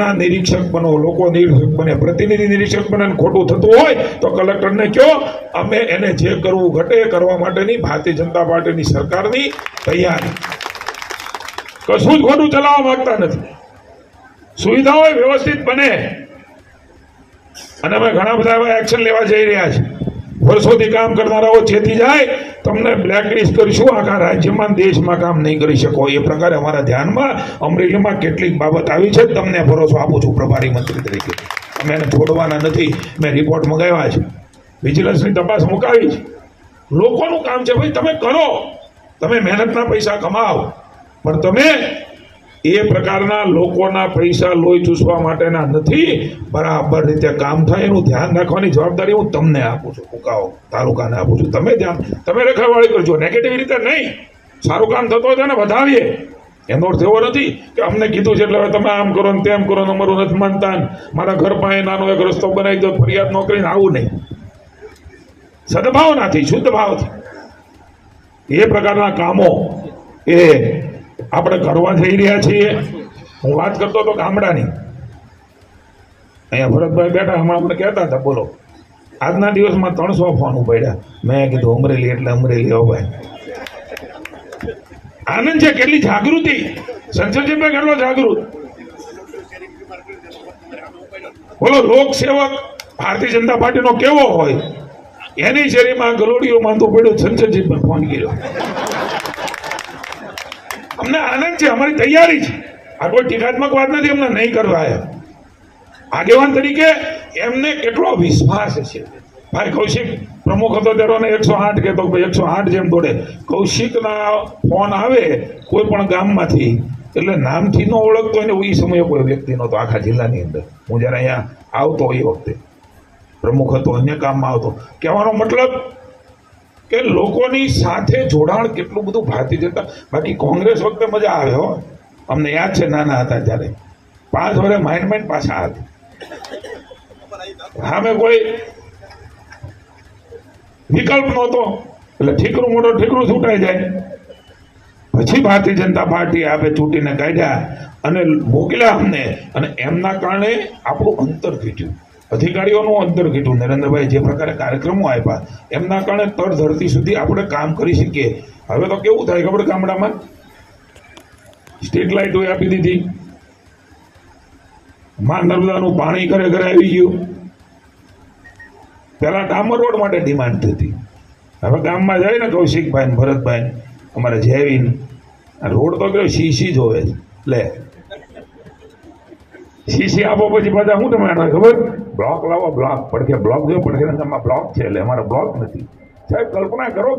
એના નિરીક્ષક બનો, લોકો નિરીક્ષક બને, પ્રતિનિધિ નિરીક્ષક બને ખોટું થતું હોય તો કલેક્ટરને કહો, અમે એને જે કરવું ઘટે કરવા માટેની ભારતીય જનતા પાર્ટીની સરકારની તૈયારી. કશું જ ખોટું ચલાવવા માંગતા નથી. સુવિધાઓ વ્યવસ્થિત બને. અને અમે ઘણા બધા એવા એક્શન લેવા જઈ રહ્યા છે વર્ષોથી કામ કરનારાઓ છેતી જાય, તમને બ્લેકલિસ્ટ કરીશું. આખા રાજ્યમાં, દેશમાં કામ નહીં કરી શકો. એ પ્રકારે અમારા ધ્યાનમાં અમરેલીમાં કેટલીક બાબત આવી છે. તમને ભરોસો આપું છું, પ્રભારી મંત્રી તરીકે. અમે એને છોડવાના નથી. મેં રિપોર્ટ મંગાવ્યા છે. વિજિલન્સની તપાસ મુકાવી છે. લોકોનું કામ છે, ભાઈ, તમે કરો. તમે મહેનતના પૈસા કમાવો પણ તમે એ પ્રકારના લોકોના પૈસા લોહી ચૂસવા માટેના નથી, બરાબર રીતે કામ થાય, એનું ધ્યાન રાખવાની જવાબદારી હું તમને આપું છું કુકાઓ તાલુકાને આપું છું. તમે ધ્યાન, તમે રેખાવાળી કરજો નેગેટિવ રીતે નહીં. સારું કામ થતું હોય તો એને વધાવીએ એનો અર્થ એવો નથી કે અમને કીધું છે એટલે હવે તમે આમ કરો ને તેમ કરો અમારું નથી માનતા. મારા ઘર પાસે નાનો એક રસ્તો બનાવી દો, ફરિયાદ ન આવું નહીં. સદભાવનાથી, શુદ્ધ ભાવથી. એ પ્રકારના કામો એ આપણે કરવા જઈ રહ્યા છીએ. હું વાત કરતો હતો ગામડાની. અહીંયા ભરતભાઈ બેઠા હમણાં આપણે કહેતા હતા, બોલો. આજના દિવસમાં ત્રણસો ફોન ઉપાડ્યા. મેં કીધું, અમરેલી એટલે અમરેલી હો ભાઈ. આનંદ છે, કેટલી જાગૃતિ. સંસદજીભાઈ કેટલો જાગૃત. બોલો, લોકસેવક ભારતીય જનતા પાર્ટીનો કેવો હોય? એની શેરીમાં ગલોડીઓ માંદું પડ્યો સંસદજીભાઈ ફોન કર્યો. અમને આનંદ છે, અમારી તૈયારી છે. આ કોઈ ટીકાત્મક વાત નથી, અમને નહીં કરવા આવ્યા આગેવાન તરીકે એમને કેટલો વિશ્વાસ છે. ભાઈ કૌશિક, પ્રમુખ હતો ત્યારે એકસો આઠ કહેતો એકસો આઠ જેમ દોડે. કૌશિકના ફોન આવે કોઈ પણ ગામમાંથી, એટલે નામથી ન ઓળખતો એને એ સમયે કોઈ વ્યક્તિ નહોતો આખા જિલ્લાની અંદર. હું જ્યારે અહીંયા આવતો એ વખતે, પ્રમુખ હતો, અન્ય કામમાં આવતો. કહેવાનો મતલબ કે લોકોની સાથે જોડાણ કેટલું બધું ભારતીય જનતા બાકી કોંગ્રેસ વખતે મજા આવે હો. અમને યાદ છે નાના હતા ત્યારે. પાંચ વર્ષ માઇન્ડ માઇન્ડ પાછા હતી સામે કોઈ વિકલ્પ નહોતો. એટલે ઠીકરું મોટો ઠીકરું છૂટાઈ જાય. પછી ભારતીય જનતા પાર્ટી આપે ચૂંટીને કાઢ્યા અને મોકલ્યા અમને. અને એમના કારણે આપણું અંતર ઘીટ્યું. અધિકારીઓનું અંતર ઘીટ્યું નરેન્દ્રભાઈ જે પ્રકારે કાર્યક્રમો આપ્યા, એમના કારણે તળ ધરતી સુધી આપણે કામ કરી શકીએ. હવે તો કેવું થાય ખબર ગામડામાં? સ્ટ્રીટ લાઇટો આપી દીધી. માં નર્મદાનું પાણી ઘરે ઘરે આવી ગયું. પહેલાં ડામર રોડ માટે ડિમાન્ડ થતી. હવે ગામમાં જાય ને કૌશિકભાઈ ભરતભાઈ અમારે જયવીન રોડ તો કયો સીસી જોવે. લે. સીસી આપો પછી બધા શું તમે ખબર? બ્લોક લાવો બ્લોક પડખે બ્લોક જો પડખે બ્લોક છે, એટલે અમારો બ્લોક નથી. સાહેબ, કલ્પના કરો